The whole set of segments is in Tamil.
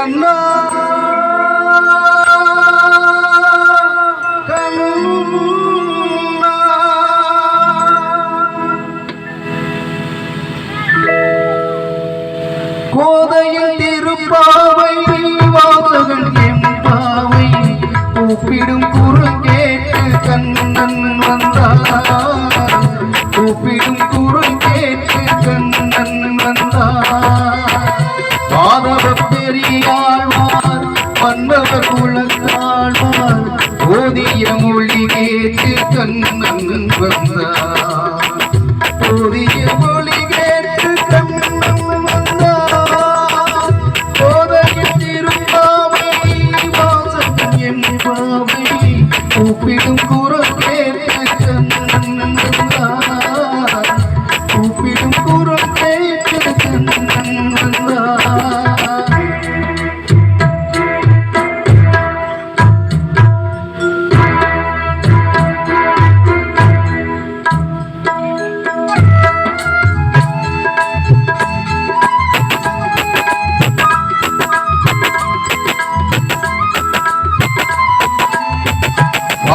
கண்ணா. கோதையில் திருப்பாவை வாசகன் எம்பாவை கூப்பிடும் குறுக்கேட்டு கண்ணன் வந்தார். கூப்பிடும்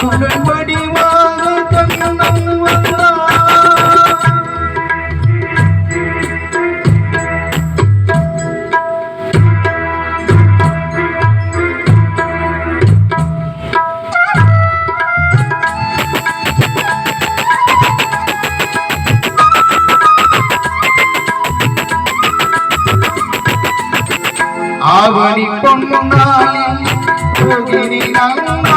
குடன்படி ஆவணி பொன்னாளி போகிறேன் அம்மா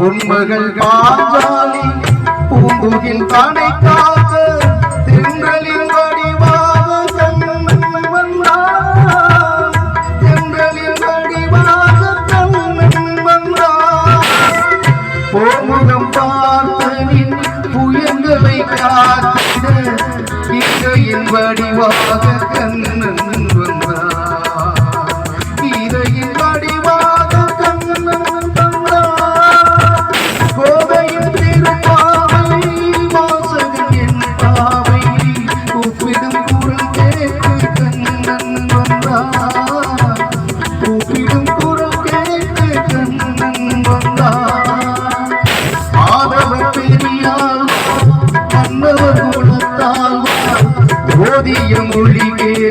பொன்மகள் பாஞ்சாலி பூந்துகின் தானை காக்க தென்றலின் வடிவாக தென்றலின் வடிவாக போமுகம் பார்த்தனின் புயங்களை காத்த இங்கையின் வடிவாக கண்ணன் வந்தான். ஜோதியம் ஒளியே